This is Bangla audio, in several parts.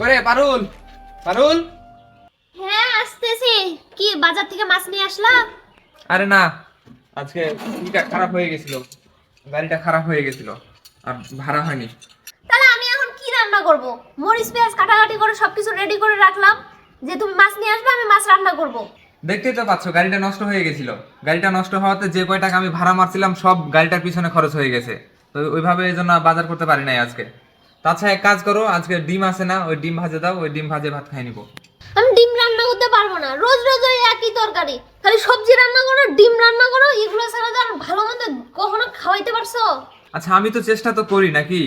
করে পারুল পারুল? হ্যাঁ আসতেছি। কি বাজার থেকে মাছ নিয়ে আসলাম? আরে না আজকে ইটা খারাপ হয়ে গেছিল। গাড়িটা খারাপ হয়ে গেছিল আর ভাড়া হয়নি। তাহলে আমি এখন কি রান্না করব? মরিচ পেঁয়াজ কাটাকাটি করে সবকিছু রেডি করে রাখলাম। যে তুমি মাছ নিয়ে আসবে আমি মাছ রান্না করব। দেখতেই তো পাচ্ছ গাড়িটা নষ্ট হয়ে গেছিল। গাড়িটা নষ্ট হওয়াতে যে কয় টাকা আমি ভাড়া মারছিলাম সব গাড়িটার পিছনে খরচ হয়ে গেছে। তো ওইভাবে এই জন্য বাজার করতে পারি নাই আজকে। তাছাড়া এক কাজ করো আজকে ডিম আছে না ওই ডিম ভাজে দাও ওই ডিম ভাজে ভাত খাই নিবো। আমি ডিম রান্না করতে পারব না রোজ রোজ ওই একই তরকারি। খালি সবজি রান্না করো ডিম রান্না করো এগুলো ছাড়া তো আর ভালো মন্দ কখনো খাওয়াইতে পারছ? আচ্ছা আমি তো চেষ্টা তো করি নাকি?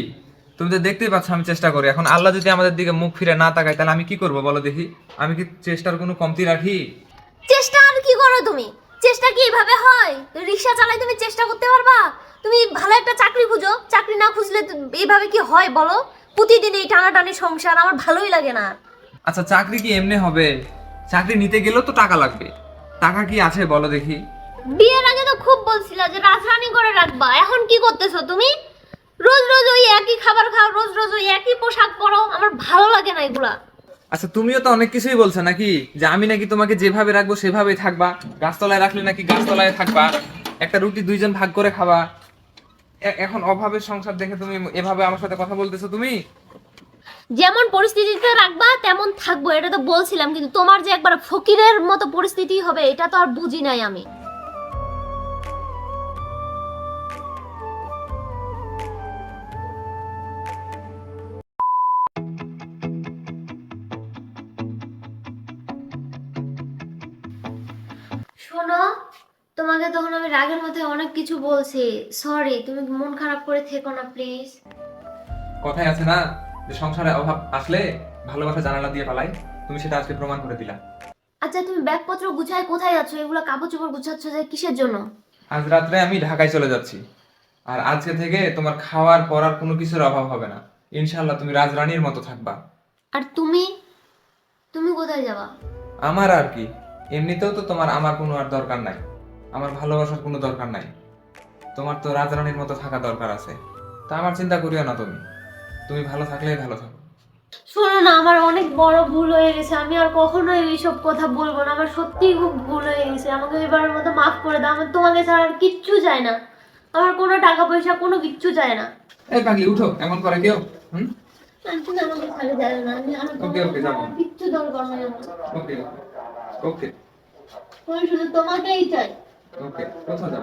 তুমি তো দেখতেই পাচ্ছ আমি চেষ্টা করি। এখন আল্লাহ যদি আমাদের দিকে মুখ ফিরে না তাকায় তাহলে আমি কি করব বলো দেখি? আমি কি চেষ্টার কোনো কমতি রাখি? চেষ্টা আর কি করো তুমি? চেষ্টা কি এভাবে হয়? রিক্সা চালাই তুমি চেষ্টা করতে পারবা? তুমি ভালো একটা চাকরি খুঁজো। চাকরি না খুঁজলে এইভাবে কি হয় বলো? প্রতিদিন এই টানাটানি সংসার আমার ভালোই লাগে না। আচ্ছা চাকরি কি এমনি হবে? চাকরি নিতে গেলেও তো টাকা লাগবে। টাকা কি আছে বলো দেখি। বিয়ের আগে তো খুব বলছিলা যে রাজরানি করে রাখবা। এখন কি করতেছো তুমি? রোজ রোজ ওই একই খাবার খাও রোজ রোজ ওই একই পোশাক পরো। আমার ভালো লাগে না এগুলা। আচ্ছা তুমিও তো অনেক কিছুই বলছো নাকি? যে আমি নাকি তোমাকে যেভাবে রাখব সেভাবেই থাকবা। গাছতলায় রাখলে নাকি গাছতলায় থাকবা। একটা রুটি দুইজন ভাগ করে খাবা। এখন অভাবের সংসার দেখে তুমি এভাবে আমার সাথে কথা বলতেছো তুমি? যেমন পরিস্থিতিতে রাখবা, তেমন থাকব, এটা তো বলছিলাম, কিন্তু তোমার যে একবার ফকিরের মতো পরিস্থিতি হবে, এটা তো আর বুঝি নাই আমি। শোনো তোমাকে তখন আমি রাগের মধ্যে অনেক কিছু বলছি। সরি তুমি মন খারাপ করে থেকো না প্লিজ কথাই আছে না যে সংসারে অভাব আসলে ভালোবাসা জানালা দিয়ে পালাই। তুমি সেটা আজকে প্রমাণ করে দিলা। আচ্ছা তুমি ব্যাগপত্র গুছায় কোথায় যাচ্ছ? এগুলো কাপড় চোপড় গুছাচ্ছ যে কিসের জন্য? আজ রাত্রে আমি ঢাকায় চলে যাচ্ছি। আর আজকে থেকে তোমার খাওয়ার পরার কোনো কিছুর অভাব হবে না। ইনশাল্লাহ তুমি রাজরানীর মতো থাকবা। আর তুমি? তুমি কোথায় যাবা? আমার আর কি। এমনিতেও তো তোমার আমার কোনো আর দরকার নাই। আমার ভালোবাসার কোনো দরকার নাই। তোমার তো রাজরানীর মতো থাকা দরকার আছে। তা আমার চিন্তা করিও না তুমি। তুমি ভালো থাকলেই ভালো থাকো। শোনো না আমার অনেক বড় ভুল হয়ে গেছে। আমি আর কখনো এইসব কথা বলব না। আমার সত্যিই খুব ভুল হয়ে গেছে। আমাকে এবারের মতো মাফ করে দাও। আমার তোমাকে ছাড়া আর কিচ্ছু চাই না। আমার কোনো টাকা পয়সা কোনো কিচ্ছু চাই না। এই পাগলি উঠো। এমন করে কেউ? হুম? না আমাকে ছাড়ে যায় না। আমি আমার ওকে, ওকে, যাব। কিচ্ছু দরকার নেই ওকে ওকে। আমি শুধু তোমাকেই চাই। ok 都坐这